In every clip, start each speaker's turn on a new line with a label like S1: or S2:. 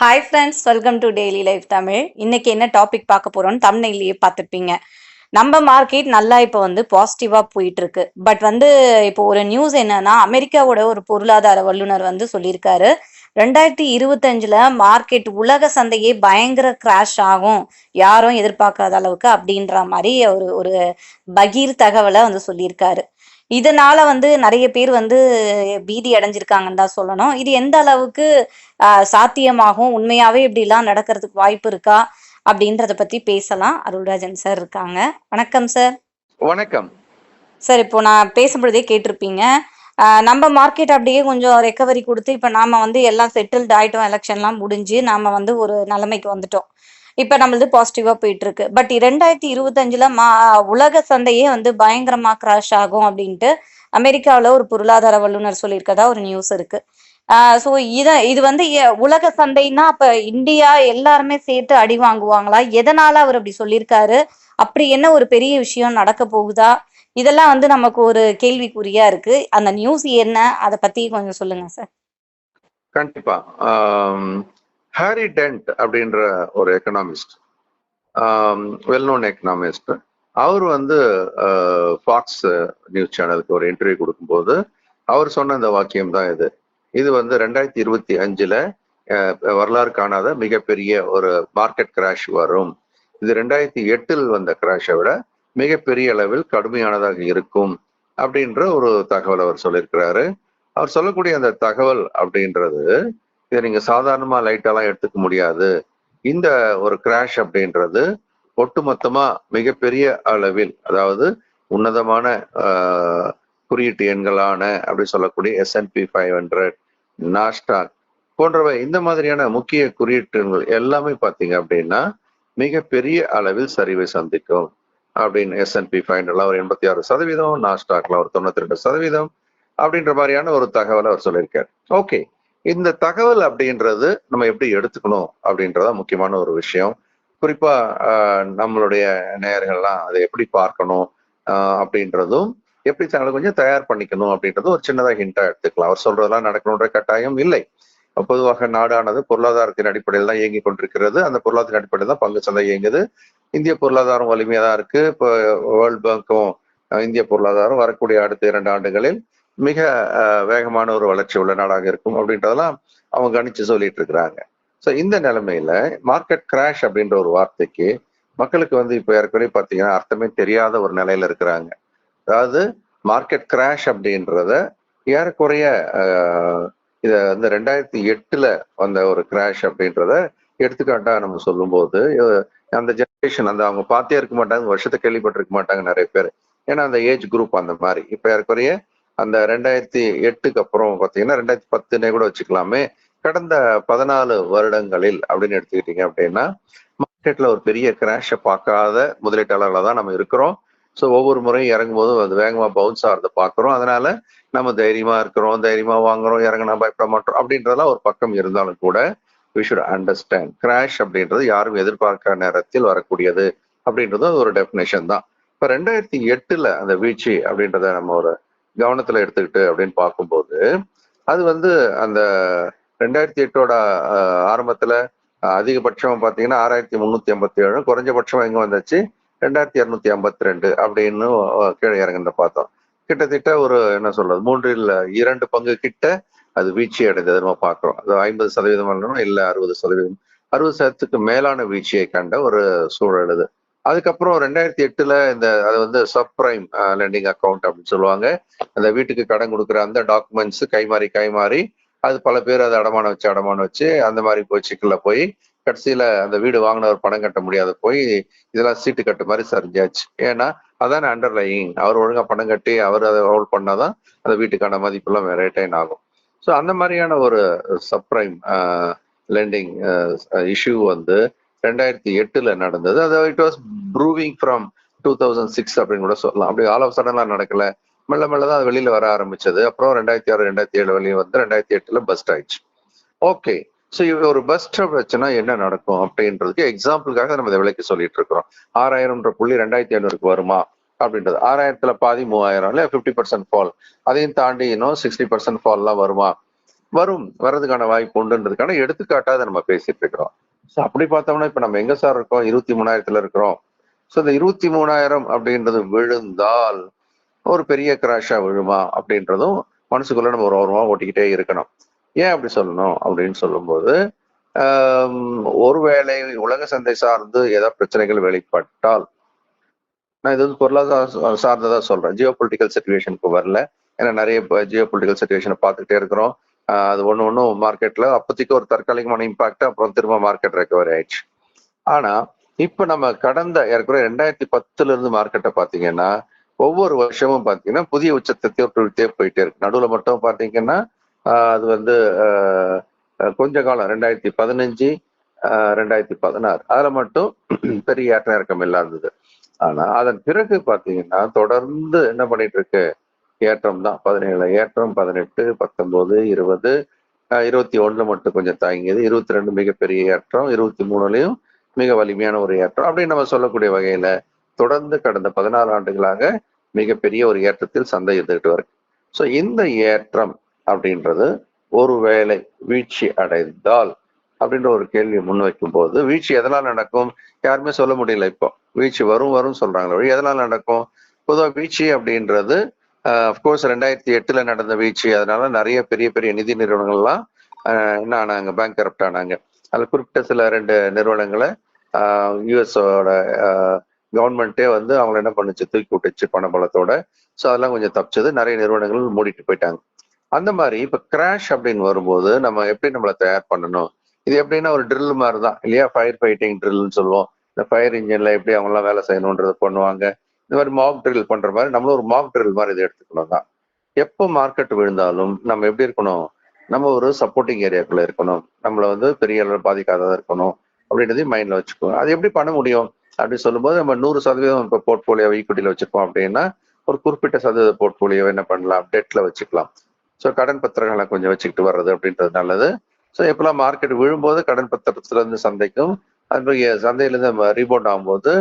S1: Hi friends welcome to daily life Tamil இன்னைக்கு என்ன topic பார்க்க போறோம்னு தமிழ்லையே பார்த்துருப்பீங்க. நம்ம மார்க்கெட் நல்லா இப்போ வந்து பாசிட்டிவா போயிட்டு இருக்கு பட் வந்து இப்போ ஒரு நியூஸ் என்னன்னா அமெரிக்காவோட ஒரு பொருளாதார வல்லுநர் வந்து சொல்லியிருக்காரு. ரெண்டாயிரத்தி இருபத்தஞ்சுல மார்க்கெட் உலக சந்தையே பயங்கர கிராஷ் ஆகும். யாரும் எதிர்பார்க்காத அளவுக்கு அப்படின்ற மாதிரி ஒரு ஒரு பகீர் தகவலை வந்து சொல்லியிருக்காரு. இதனால வந்து நிறைய பேர் வந்து பீதி அடைஞ்சிருக்காங்கன்னு தான் சொல்லணும். இது எந்த அளவுக்கு சாத்தியமாகும்? உண்மையாவே இப்படிலாம் நடக்கிறதுக்கு வாய்ப்பு இருக்கா? அப்படின்றத பத்தி பேசலாம். அருள்ராஜன் சார் இருக்காங்க. வணக்கம் சார்
S2: வணக்கம்.
S1: சார் இப்போ நான் பேசும்பொழுதே கேட்டிருப்பீங்க. நம்ம மார்க்கெட் அப்படியே கொஞ்சம் ரெக்கவரி கொடுத்து இப்போ நாம வந்து எல்லாம் செட்டில்டு ஆயிட்டோம். எலெக்ஷன்லாம் முடிஞ்சு நாம வந்து ஒரு நிலைமைக்கு வந்துட்டோம். இப்ப நம்மளது பாசிட்டிவா போயிட்டு இருக்கு பட் ரெண்டாயிரத்தி இருபத்தஞ்சுல மா உலக சந்தையே வந்து பயங்கரமா கிராஷ் ஆகும் அப்படின்ட்டு அமெரிக்காவில் ஒரு பொருளாதார வல்லுநர் சொல்லியிருக்கதா ஒரு நியூஸ் இருக்கு. ஸோ இத இது வந்து உலக சந்தைன்னா அப்ப இந்தியா எல்லாருமே சேர்த்து அடி வாங்குவாங்களா? எதனால அவர் அப்படி சொல்லியிருக்காரு? அப்படி என்ன ஒரு பெரிய விஷயம் நடக்க போகுதா? இதெல்லாம் வந்து நமக்கு ஒரு கேள்விக்குறியா இருக்கு. அந்த நியூஸ் என்ன? அதை பத்தி கொஞ்சம் சொல்லுங்க சார்
S2: கண்டிப்பா. ஹாரி டென்ட் அப்படின்ற ஒரு எக்கனாமிஸ்ட் வெல் நோன் எக்கனாமிஸ்ட் அவர் வந்து ஃபாக்ஸ் நியூஸ் சேனலுக்கு ஒரு இன்டர்வியூ கொடுக்கும்போது அவர் சொன்ன இந்த வாக்கியம் தான் இது. இது வந்து ரெண்டாயிரத்தி இருபத்தி அஞ்சுல uh, வரலாறு காணாத மிகப்பெரிய ஒரு மார்க்கெட் கிராஷ் வரும். இது ரெண்டாயிரத்தி எட்டில் வந்த கிராஷை விட மிகப்பெரிய அளவில் கடுமையானதாக இருக்கும் அப்படின்ற ஒரு தகவல் அவர் சொல்லியிருக்கிறாரு. அவர் சொல்லக்கூடிய அந்த தகவல் அப்படின்றது இதை நீங்க சாதாரணமா லைட்டாலாம் எடுத்துக்க முடியாது. இந்த ஒரு கிராஷ் அப்படின்றது ஒட்டுமொத்தமா மிகப்பெரிய அளவில் அதாவது உன்னதமான குறியீட்டு எண்களான அப்படி சொல்லக்கூடிய எஸ்என்பி ஃபைவ் ஹண்ட்ரட் நாஸ்டாக் போன்றவை இந்த மாதிரியான முக்கிய குறியீட்டு எண்கள் எல்லாமே பார்த்தீங்க அப்படின்னா மிகப்பெரிய அளவில் சரிவை சந்திக்கும். அப்படின்னு எஸ்என்பி ஃபைவ் ஹண்ட்ரட்லாம் ஒரு எண்பத்தி ஆறு சதவீதம் நாஸ்டாக்ல ஒரு தொண்ணூத்தி ரெண்டு சதவீதம் அப்படின்ற மாதிரியான ஒரு தகவலை அவர் சொல்லியிருக்காரு. ஓகே இந்த தகவல் அப்படின்றது நம்ம எப்படி எடுத்துக்கணும் அப்படின்றத முக்கியமான ஒரு விஷயம். குறிப்பா நம்மளுடைய நேயர்கள்லாம் அதை எப்படி பார்க்கணும் அப்படின்றதும் எப்படி தங்களை கொஞ்சம் தயார் பண்ணிக்கணும் அப்படின்றதும் ஒரு சின்னதாக ஹிண்டா எடுத்துக்கலாம். அவர் சொல்றதெல்லாம் நடக்கணுன்ற கட்டாயம் இல்லை. பொதுவாக நாடானது பொருளாதாரத்தின் அடிப்படையில் தான் இயங்கி கொண்டிருக்கிறது. அந்த பொருளாதார அடிப்படையில் தான் பங்கு சந்தை இயங்குது. இந்திய பொருளாதாரம் வலிமையா தான் இருக்கு. இப்போ வேர்ல்ட் பேங்க்கும் இந்திய பொருளாதாரம் வரக்கூடிய அடுத்த இரண்டு ஆண்டுகளில் மிக வேகமான ஒரு வளர்ச்சி உள்ள நாடாக இருக்கும் அப்படின்றதெல்லாம் அவங்க கணிச்சு சொல்லிட்டு இருக்கிறாங்க. ஸோ இந்த நிலைமையில மார்க்கெட் கிராஷ் அப்படின்ற ஒரு வார்த்தைக்கு மக்களுக்கு வந்து இப்போ ஏற்கனவே பார்த்தீங்கன்னா அர்த்தமே தெரியாத ஒரு நிலையில இருக்கிறாங்க. அதாவது மார்க்கெட் கிராஷ் அப்படின்றத ஏறக்குறைய இதை வந்து ரெண்டாயிரத்தி எட்டுல வந்த ஒரு கிராஷ் அப்படின்றத எடுத்துக்காட்டா நம்ம சொல்லும்போது அந்த ஜென்ரேஷன் அந்த அவங்க பார்த்தே இருக்க மாட்டாங்க வருஷத்தை கேள்விப்பட்டிருக்க மாட்டாங்க நிறைய பேர். ஏன்னா அந்த ஏஜ் குரூப் அந்த மாதிரி. இப்போ ஏறக்குறைய அந்த ரெண்டாயிரத்தி எட்டுக்கு அப்புறம் பார்த்தீங்கன்னா ரெண்டாயிரத்தி பத்துனே கூட வச்சுக்கலாமே. கடந்த பதினாலு வருடங்களில் அப்படின்னு எடுத்துக்கிட்டீங்க அப்படின்னா மார்க்கெட்ல ஒரு பெரிய கிராஷை பார்க்காத முதலீட்டாளர்களாக தான் நம்ம இருக்கிறோம். ஸோ ஒவ்வொரு முறையும் இறங்கும் போதும் அது வேகமாக பவுன்ஸ் ஆகிறத பார்க்குறோம். அதனால நம்ம தைரியமா இருக்கிறோம் தைரியமா வாங்குறோம் இறங்கினா பயப்பட மாட்டோம் அப்படின்றதெல்லாம் ஒரு பக்கம் இருந்தாலும் கூட வி ஷுட் அண்டர்ஸ்டாண்ட் கிராஷ் அப்படின்றது யாரும் எதிர்பார்க்காத நேரத்தில் வரக்கூடியது அப்படின்றது ஒரு டெஃபினேஷன் தான். இப்போ ரெண்டாயிரத்தி எட்டுல அந்த வீழ்ச்சி அப்படின்றத நம்ம ஒரு கவனத்துல எடுத்துக்கிட்டு அப்படின்னு பார்க்கும்போது அது வந்து அந்த ரெண்டாயிரத்தி எட்டோட ஆரம்பத்துல அதிகபட்சம் பார்த்தீங்கன்னா ஆறாயிரத்தி முந்நூத்தி ஐம்பத்தி ஏழு குறைஞ்சபட்சம் எங்க வந்துச்சு? ரெண்டாயிரத்தி இரநூத்தி ஐம்பத்தி ரெண்டு அப்படின்னு கீழே இறங்குனத பார்த்தோம். கிட்டத்தட்ட ஒரு என்ன சொல்றது மூன்றில் இரண்டு பங்கு கிட்ட அது வீழ்ச்சி அடைந்தது. நம்ம பார்க்குறோம். அது ஐம்பது சதவீதம் இல்லைன்னா இல்லை அறுபது சதவீதம். அறுபது சதவீதத்துக்கு மேலான வீழ்ச்சியை கண்ட ஒரு சூழல் இது அதுக்கப்புறம் ரெண்டாயிரத்தி எட்டுல இந்த அது வந்து சப்ரைம் லெண்டிங் அக்கவுண்ட் அப்படின்னு சொல்லுவாங்க. அந்த வீட்டுக்கு கடன் கொடுக்குற அந்த டாக்குமெண்ட்ஸ் கைமாறி கைமாறி அது பல பேர் அதை அடமானம் வச்சு அடமானம் வச்சு அந்த மாதிரி போய் சிக்கல்ல போய் கடைசியில அந்த வீடு வாங்கினவர் பணம் கட்ட முடியாத போய் இதெல்லாம் சீட்டு கட்டு மாதிரி சரிஞ்சாச்சு. ஏன்னா அதான அண்டர்லையிங் அவர் ஒழுங்கா பணம் கட்டி அவர் அதை ஹோல்ட் பண்ணாதான் அந்த வீட்டுக்கான மதிப்பெல்லாம் ரேட்டைன் ஆகும். ஸோ அந்த மாதிரியான ஒரு சப்ரைம் லெண்டிங் இஷ்யூ வந்து ரெண்டாயிரத்தி எட்டுல நடந்தது. அது it was proving from two thousand six அப்படின்னு கூட சொல்லலாம். அப்படி ஆல் ஆஃப் சடன்லாம் நடக்கல. மெல்ல மெல்ல தான் அது வெளியில வர ஆரம்பிச்சது. அப்புறம் ரெண்டாயிரத்தி ஆறு ரெண்டாயிரத்தி ஏழு வெளியே வந்து ரெண்டாயிரத்தி எட்டுல பஸ்ட் ஆயிடுச்சு. ஓகே ஸோ ஒரு பஸ்ட் வச்சுன்னா என்ன நடக்கும் அப்படின்றதுக்கு எக்ஸாம்பிளுக்காக நம்ம இதை விலைக்கு சொல்லிட்டு இருக்கிறோம். ஆறாயிரம்ன்ற புள்ளி ரெண்டாயிரத்தி ஐநூறுக்கு வருமா அப்படின்றது. ஆறாயிரத்துல பாதி மூவாயிரம் இல்லையா ஃபிஃப்டி பர்சன்ட் ஃபால் அதையும் தாண்டி இன்னும் சிக்ஸ்டி பர்சன்ட் ஃபால்லாம் வருமா? வரும். வர்றதுக்கான வாய்ப்பு உண்டுன்றதுக்கான எடுத்துக்காட்டாக அதை நம்ம பேசிட்டு இருக்கிறோம். ஸோ அப்படி பார்த்தோம்னா இப்போ நம்ம எங்க சார் இருக்கோம்? இருபத்தி மூணாயிரத்துல இருக்கிறோம். ஸோ இந்த இருபத்தி மூணாயிரம் அப்படின்றது விழுந்தால் ஒரு பெரிய கிராஷா விழுமா அப்படின்றதும் மனசுக்குள்ள நம்ம ஒரு ஓரமாக ஓட்டிக்கிட்டே இருக்கணும். ஏன் அப்படி சொல்லணும் அப்படின்னு சொல்லும்போது ஒருவேளை உலக சந்தை சார்ந்து ஏதாவது பிரச்சனைகள் வெளிப்பட்டால் நான் இது வந்து பொருளாதார சார்ந்ததா சொல்றேன். ஜியோ பொலிட்டிக்கல் சுச்சுவேஷனுக்கு வரல. ஏன்னா நிறைய ஜியோ பொலிட்டிக்கல் சுச்சுவேஷனை பார்த்துக்கிட்டே இருக்கிறோம். அது ஒன்று ஒன்றும் மார்க்கெட்ல அப்போதைக்கு ஒரு தற்காலிகமான இம்பாக்ட் அப்புறம் திரும்ப மார்க்கெட் ரெக்கவரி ஆயிடுச்சு. ஆனா இப்ப நம்ம கடந்த ஏற்கனவே ரெண்டாயிரத்தி பத்துல இருந்து மார்க்கெட்டை பாத்தீங்கன்னா ஒவ்வொரு வருஷமும் பாத்தீங்கன்னா புதிய உச்சத்தை தொட்டுட்டே போயிட்டே இருக்கு. நடுவுல மட்டும் பாத்தீங்கன்னா அது வந்து கொஞ்ச காலம் ரெண்டாயிரத்தி பதினஞ்சு ரெண்டாயிரத்தி பதினாறு. அதுல மட்டும் பெரிய ஏற்ற இறக்கம் இல்லாதது. ஆனா அதன் பிறகு பாத்தீங்கன்னா தொடர்ந்து என்ன பண்ணிட்டு இருக்கு? ஏற்றம் தான். பதினேழு ஏற்றம் பதினெட்டு பத்தொன்பது இருபது இருபத்தி ஒண்ணுல மட்டும் கொஞ்சம் தாங்கியது இருபத்தி ரெண்டு மிகப்பெரிய ஏற்றம் இருபத்தி மூணுலயும் மிக வலிமையான ஒரு ஏற்றம். அப்படின்னு நம்ம சொல்லக்கூடிய வகையில தொடர்ந்து கடந்த பதினாறு ஆண்டுகளாக மிகப்பெரிய ஒரு ஏற்றத்தில் சந்தை இருந்துகிட்டு வருது ஸோ இந்த ஏற்றம் அப்படின்றது ஒருவேளை வீழ்ச்சி அடைந்தால் அப்படின்ற ஒரு கேள்வியை முன்வைக்கும் போது வீழ்ச்சி எதனால் நடக்கும்? யாருமே சொல்ல முடியல இப்போ. வீழ்ச்சி வரும் வரும் சொல்றாங்களே வழி எதனால் நடக்கும்? பொதுவாக வீழ்ச்சி அப்படின்றது அஃப்கோர்ஸ் ரெண்டாயிரத்தி எட்டுல நடந்த வீழ்ச்சி. அதனால நிறைய பெரிய பெரிய நிதி நிறுவனங்கள்லாம் என்ன ஆனாங்க? பேங்க் கரப்ட் ஆனாங்க. அதில் குறிப்பிட்ட சில ரெண்டு நிறுவனங்களை யூஎஸோட கவர்மெண்ட்டே வந்து அவங்கள என்ன பண்ணுச்சு? தூக்கி விட்டுச்சு பண பலத்தோட ஸோ அதெல்லாம் கொஞ்சம் தப்பிச்சது. நிறைய நிறுவனங்கள் மூடிட்டு போயிட்டாங்க. அந்த மாதிரி இப்போ கிராஷ் அப்படின்னு வரும்போது நம்ம எப்படி நம்மளை தயார் பண்ணணும்? இது எப்படின்னா ஒரு ட்ரில் மாதிரி தான் இல்லையா ஃபயர் ஃபைட்டிங் ட்ரில்னு சொல்லுவோம். இந்த ஃபயர் இன்ஜின்ல எப்படி அவங்கலாம் வேலை செய்யணுன்றது பண்ணுவாங்க. இந்த மாதிரி மாக் ட்ரில் பண்ற மாதிரி நம்மளும் ஒரு மாக் ட்ரில் மாதிரி இதை எடுத்துக்கணும் தான். எப்போ மார்க்கெட் விழுந்தாலும் நம்ம எப்படி இருக்கணும்? நம்ம ஒரு சப்போர்ட்டிங் ஏரியாக்குள்ள இருக்கணும். நம்மளை வந்து பெரிய அளவில் பாதிக்காததாக இருக்கணும். அப்படின்றதையும் மைண்ட்ல வச்சுக்கோங்க அது எப்படி பண்ண முடியும்? அப்படின்னு சொல்லும்போது நம்ம நூறு சதவீதம் இப்போ போர்ட்போலியோ ஈக்குவிட்டியில் வச்சுப்போம் அப்படின்னா ஒரு குறிப்பிட்ட சதவீத போர்ட்போலியோ என்ன பண்ணலாம்? டெட்ல வச்சுக்கலாம். ஸோ கடன் பத்திரங்களை கொஞ்சம் வச்சுக்கிட்டு வர்றது அப்படின்றது நல்லது. ஸோ எப்பெல்லாம் மார்க்கெட் விழும்போது கடன் பத்திரத்துல இருந்து சந்தைக்கும் அது சந்தையிலேருந்து நம்ம ரீபவுண்ட் ஆகும்போது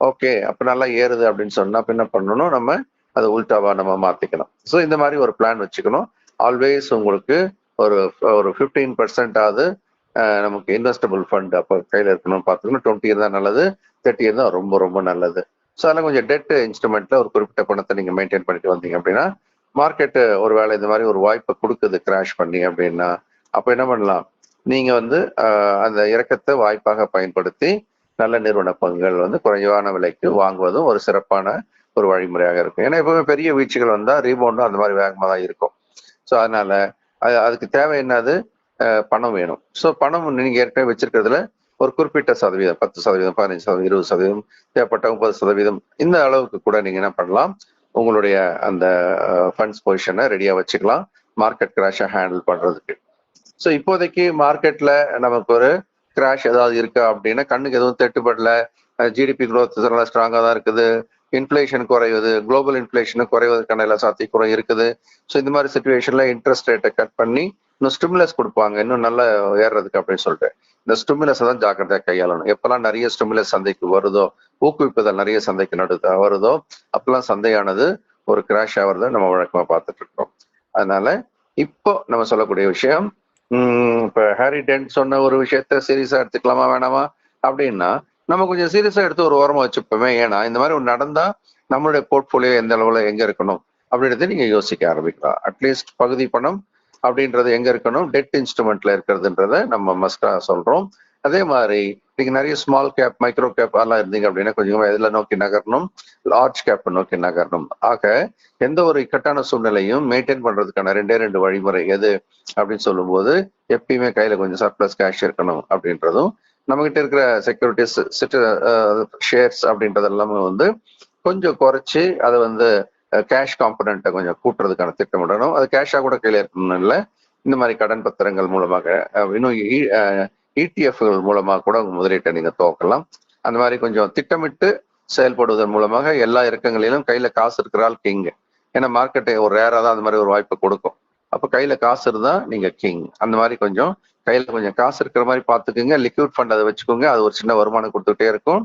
S2: ஓகே அப்போ நல்லா ஏறுது அப்படின்னு சொன்னா அப்போ என்ன பண்ணணும். நம்ம அதை உல்டாவாக நம்ம மாத்திக்கணும். ஸோ இந்த மாதிரி ஒரு பிளான் வச்சுக்கணும். ஆல்வேஸ் உங்களுக்கு ஒரு ஒரு ஃபிஃப்டீன் பர்சன்டாவது நமக்கு இன்வெஸ்டபிள் ஃபண்ட் அப்போ கையில் இருக்கணும்னு பார்த்துக்கணும். டுவெண்ட்டி தான் நல்லது. தேர்ட்டி இருந்தால் ரொம்ப ரொம்ப நல்லது. ஸோ அதெல்லாம் கொஞ்சம் டெட் இன்ஸ்ட்ருமெண்ட்ல ஒரு குறிப்பிட்ட பணத்தை நீங்கள் மெயின்டைன் பண்ணிட்டு வந்தீங்க அப்படின்னா மார்க்கெட்டு ஒரு வேலை இந்த மாதிரி ஒரு வாய்ப்பை கொடுக்குது கிராஷ் பண்ணி அப்படின்னா அப்போ என்ன பண்ணலாம்? நீங்கள் வந்து அந்த இறக்கத்தை வாய்ப்பாக பயன்படுத்தி நல்ல நிறுவன பங்குகள் வந்து குறைவான விலைக்கு வாங்குவதும் ஒரு சிறப்பான ஒரு வழிமுறையாக இருக்கும். ஏன்னா எப்பவுமே பெரிய வீழ்ச்சிகள் வந்தால் ரீபவுண்டும் அந்த மாதிரி வேகமாக தான் இருக்கும். ஸோ அதனால அது அதுக்கு தேவை என்னது? பணம் வேணும். ஸோ பணம் நீங்க ஏற்கனவே வச்சிருக்கிறதுல ஒரு குறிப்பிட்ட சதவீதம் பத்து சதவீதம் பதினஞ்சு சதவீதம் இருபது சதவீதம் தேவைப்பட்ட முப்பது சதவீதம் இந்த அளவுக்கு கூட நீங்க என்ன பண்ணலாம்? உங்களுடைய அந்த ஃபண்ட்ஸ் பொசிஷனை ரெடியா வச்சுக்கலாம். மார்க்கெட் கிராஷை ஹேண்டில் பண்றதுக்கு. ஸோ இப்போதைக்கு மார்க்கெட்ல நமக்கு ஒரு கிராஷ் ஏதாவது இருக்கா அப்படின்னா கண்ணுக்கு எதுவும் தட்டுப்படல. ஜிடிபி க்ரோத் நல்லா ஸ்ட்ராங்காக தான் இருக்குது. இன்ஃப்ளேஷன் குறையுது. குளோபல் இன்ஃப்ளேஷன் குறைவதற்கான எல்லா சாத்தியக்கூறும் இருக்குது. ஸோ இந்த மாதிரி சுச்சுவேஷன்ல இன்ட்ரெஸ்ட் ரேட்டை கட் பண்ணி இன்னும் ஸ்டிமுலஸ் கொடுப்பாங்க. இன்னும் நல்லா ஏறுறதுக்கு அப்படின்னு சொல்லிட்டு. இந்த ஸ்டிமுலஸை தான் ஜாக்கிரதையாக கையாளணும். எப்பெல்லாம் நிறைய ஸ்டிமுலஸ் சந்தைக்கு வருதோ ஊக்குவிப்புதல் நிறைய சந்தைக்கு நடு வருதோ அப்பெல்லாம் சந்தையானது ஒரு கிராஷ் ஆகிறத நம்ம வழக்கமா பார்த்துட்டு இருக்கோம். அதனால இப்போ நம்ம சொல்லக்கூடிய விஷயம் உம் இப்ப ஹாரி டென்ட் சொன்ன ஒரு விஷயத்த சீரியஸா எடுத்துக்கலாமா வேணாமா? அப்படின்னா நம்ம கொஞ்சம் சீரியஸா எடுத்து ஒரு ஓரமா வச்சுப்போமே. ஏன்னா இந்த மாதிரி ஒன்று நடந்தா நம்மளுடைய போர்ட்போலியோ எந்த அளவுல எங்க இருக்கணும் அப்படின்றத நீங்க யோசிக்க ஆரம்பிக்கலாம். அட்லீஸ்ட் பகுதி பணம் அப்படின்றது எங்க இருக்கணும்? டெட் இன்ஸ்ட்ருமெண்ட்ல இருக்கிறதுன்றத நம்ம மஸ்டா சொல்றோம். அதே மாதிரி நீங்க நிறைய ஸ்மால் கேப் மைக்ரோ கேப் எல்லாம் இருந்தீங்க அப்படின்னா கொஞ்சம் எதுல நோக்கி நகரணும்? லார்ஜ் கேப் நோக்கி நகரணும். ஆக எந்த ஒரு இக்கட்டான சூழ்நிலையும் மெயின்டைன் பண்றதுக்கான ரெண்டே ரெண்டு வழிமுறை எது அப்படின்னு சொல்லும்போது எப்பயுமே கையில கொஞ்சம் சர்ப்ளஸ் கேஷ் இருக்கணும் அப்படின்றதும் நம்ம கிட்ட இருக்கிற செக்யூரிட்டிஸ் ஷேர்ஸ் அப்படின்றது எல்லாமே வந்து கொஞ்சம் குறைச்சி அதை வந்து கேஷ் காம்பனண்ட்டை கொஞ்சம் கூட்டுறதுக்கான திட்டமிடணும் அது கேஷாக கூட கையில் இருக்கணும் இல்லை. இந்த மாதிரி கடன் பத்திரங்கள் மூலமாக இன்னும் e, இடிஎஃப்கள் மூலமாக கூட உங்க முதலீட்டை நீங்க துவக்கலாம். அந்த மாதிரி கொஞ்சம் திட்டமிட்டு செயல்படுவதன் மூலமாக எல்லா இறக்கங்களிலும் கையில காசு இருக்கிறாள் கிங் ஏன்னா மார்க்கெட்டை ஒரு ரேரா தான் அந்த மாதிரி ஒரு வாய்ப்பு கொடுக்கும். அப்போ கையில காசு இருந்தால் நீங்க கிங் அந்த மாதிரி கொஞ்சம் கையில கொஞ்சம் காசு இருக்கிற மாதிரி பாத்துக்கோங்க லிக்விட் ஃபண்ட் அதை வச்சுக்கோங்க. அது ஒரு சின்ன வருமானம் கொடுத்துட்டே இருக்கும்.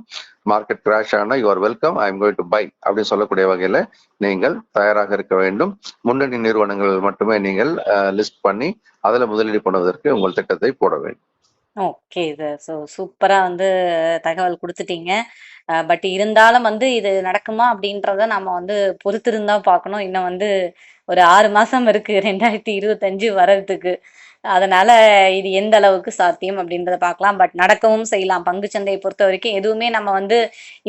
S2: மார்க்கெட் கிராஷ் ஆனா you're welcome I am going to buy அப்படின்னு சொல்லக்கூடிய வகையில நீங்கள் தயாராக இருக்க வேண்டும். முன்னணி நிறுவனங்கள் மட்டுமே நீங்கள் லிஸ்ட் பண்ணி அதுல முதலீடு பண்ணுவதற்கு உங்கள் திட்டத்தை போட வேண்டும்.
S1: ஓகே இது ஸோ சூப்பரா வந்து தகவல் கொடுத்துட்டீங்க. பட் இருந்தாலும் வந்து இது நடக்குமா அப்படின்றத நம்ம வந்து பொறுத்திருந்தா பார்க்கணும். இன்னும் வந்து ஒரு ஆறு மாசம் இருக்கு. ரெண்டாயிரத்தி இருபத்தஞ்சு வர்றதுக்கு. அதனால இது எந்த அளவுக்கு சாத்தியம் அப்படின்றத பார்க்கலாம். பட் நடக்கவும் செய்யலாம். பங்கு சந்தையை பொறுத்த வரைக்கும் எதுவுமே நம்ம வந்து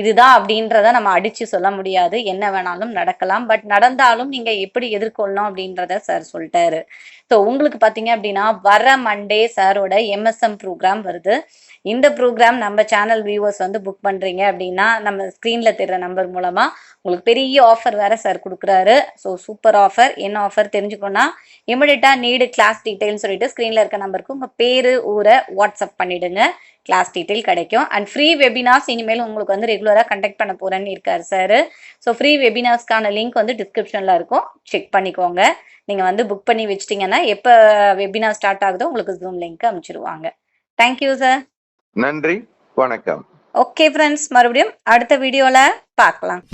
S1: இதுதான் அப்படின்றத நம்ம அடிச்சு சொல்ல முடியாது. என்ன வேணாலும் நடக்கலாம். பட் நடந்தாலும் நீங்க எப்படி எதிர்கொள்ளணும் அப்படின்றத சார் சொல்லிட்டாரு. ஸோ உங்களுக்கு பார்த்தீங்க அப்படின்னா வர மண்டே சாரோட எம்எஸ்எம் ப்ரோக்ராம் வருது. இந்த ப்ரோக்ராம் நம்ம சேனல் வியூவர்ஸ் வந்து புக் பண்றீங்க அப்படின்னா நம்ம ஸ்க்ரீனில் தெரிற நம்பர் மூலமா உங்களுக்கு பெரிய ஆஃபர் வேற சார் கொடுக்குறாரு. ஸோ சூப்பர் ஆஃபர் என்ன ஆஃபர் தெரிஞ்சுக்கணும்னா இமிடியட்டா நீடு கிளாஸ் டீடைல்னு சொல்லிட்டு ஸ்க்ரீன்ல இருக்க நம்பருக்கு உங்க பேரு ஊரை வாட்ஸ்அப் பண்ணிடுங்க. கிளாஸ் டீடைல் கிடைக்கும். அண்ட் ஃப்ரீ வெபினார்ஸ் இனிமேல் உங்களுக்கு வந்து ரெகுலராக கண்டக்ட் பண்ண போறேன்னு இருக்காரு சார் ஸோ ஃப்ரீ வெபினார்ஸ்க்கான லிங்க் வந்து டிஸ்கிரிப்ஷன்ல இருக்கும். செக் பண்ணிக்கோங்க. நீங்க வந்து புக் பண்ணி வச்சிட்டீங்கன்னா எப்போ வெபினார் ஸ்டார்ட் ஆகுதோ உங்களுக்கு ஜூம் லிங்க் அனுப்பிச்சிருவாங்க. தேங்க்யூ சார்
S2: நன்றி. வணக்கம்.
S1: ஓகே ஃப்ரெண்ட்ஸ் மறுபடியும் அடுத்த வீடியோல பார்க்கலாம்.